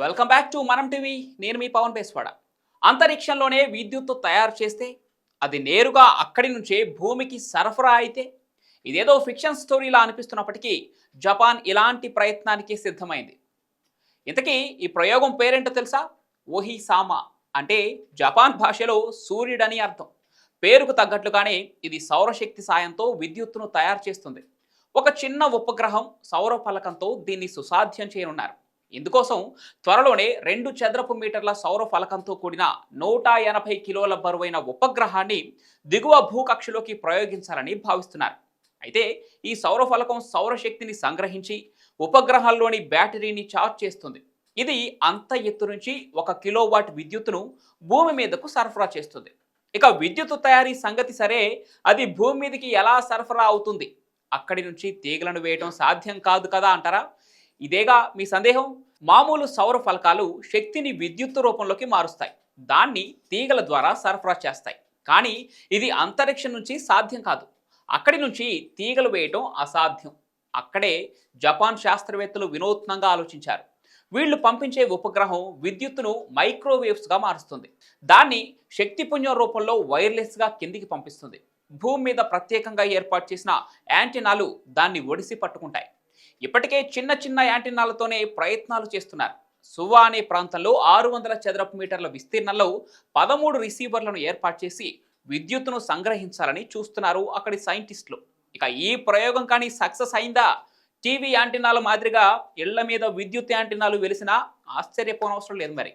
Welcome back to Manam TV. నేను మీ పవన్ పేస్వాడ అంతరిక్షంలోనే విద్యుత్తు తయారు చేస్తే అది నేరుగా అక్కడి నుంచే భూమికి సరఫరా అయితే ఇదేదో ఫిక్షన్ స్టోరీలా అనిపిస్తున్నప్పటికీ జపాన్ ఇలాంటి ప్రయత్నానికి సిద్ధమైంది. ఇంతకీ ఈ ప్రయోగం పేరేంటో తెలుసా? ఓహిసామా అంటే జపాన్ భాషలో సూర్యుడని అర్థం. పేరుకు తగ్గట్లుగానే ఇది సౌరశక్తి సాయంతో విద్యుత్తును తయారు చేస్తుంది. ఒక చిన్న ఉపగ్రహం సౌర ఫలకంతో దీన్ని సుసాధ్యం చేయనున్నారు. ఇందుకోసం త్వరలోనే రెండు చదరపు మీటర్ల సౌర ఫలకంతో కూడిన నూట ఎనభై కిలోల బరువైన ఉపగ్రహాన్ని దిగువ భూకక్షలోకి ప్రయోగించాలని భావిస్తున్నారు. అయితే ఈ సౌర ఫలకం సౌరశక్తిని సంగ్రహించి ఉపగ్రహాల్లోని బ్యాటరీని ఛార్జ్ చేస్తుంది. ఇది అంత ఎత్తు నుంచి ఒక కిలోవాట్ విద్యుత్తును భూమి మీదకు సరఫరా చేస్తుంది. ఇక విద్యుత్ తయారీ సంగతి సరే అది భూమి మీదకి ఎలా సరఫరా అవుతుంది? అక్కడి నుంచి తీగలను వేయడం సాధ్యం కాదు కదా అంటారా? ఇదేగా మీ సందేహం? మామూలు సౌర ఫలకాలు శక్తిని విద్యుత్ రూపంలోకి మారుస్తాయి. దాన్ని తీగల ద్వారా సరఫరా చేస్తాయి. కానీ ఇది అంతరిక్షం నుంచి సాధ్యం కాదు. అక్కడి నుంచి తీగలు వేయటం అసాధ్యం. అక్కడే జపాన్ శాస్త్రవేత్తలు వినూత్నంగా ఆలోచించారు. వీళ్ళు పంపించే ఉపగ్రహం విద్యుత్తును మైక్రోవేవ్స్గా మారుస్తుంది. దాన్ని శక్తి రూపంలో వైర్లెస్గా కిందికి పంపిస్తుంది. భూమి మీద ప్రత్యేకంగా ఏర్పాటు చేసిన యాంటీనాలు దాన్ని ఒడిసి పట్టుకుంటాయి. ఇప్పటికే చిన్న చిన్న యాంటీనాలతోనే ప్రయత్నాలు చేస్తున్నారు. సువా అనే ప్రాంతంలో ఆరు వందల చదరపు మీటర్ల విస్తీర్ణంలో పదమూడు రిసీవర్లను ఏర్పాటు చేసి విద్యుత్తును సంగ్రహించాలని చూస్తున్నారు అక్కడి సైంటిస్టులు. ఇక ఈ ప్రయోగం కానీ సక్సెస్ అయిందా? టీవీ యాంటీనాల మాదిరిగా ఇళ్ళ మీద విద్యుత్ యాంటీనాలు వెలిసినా ఆశ్చర్యపోనవసరం లేదు మరి.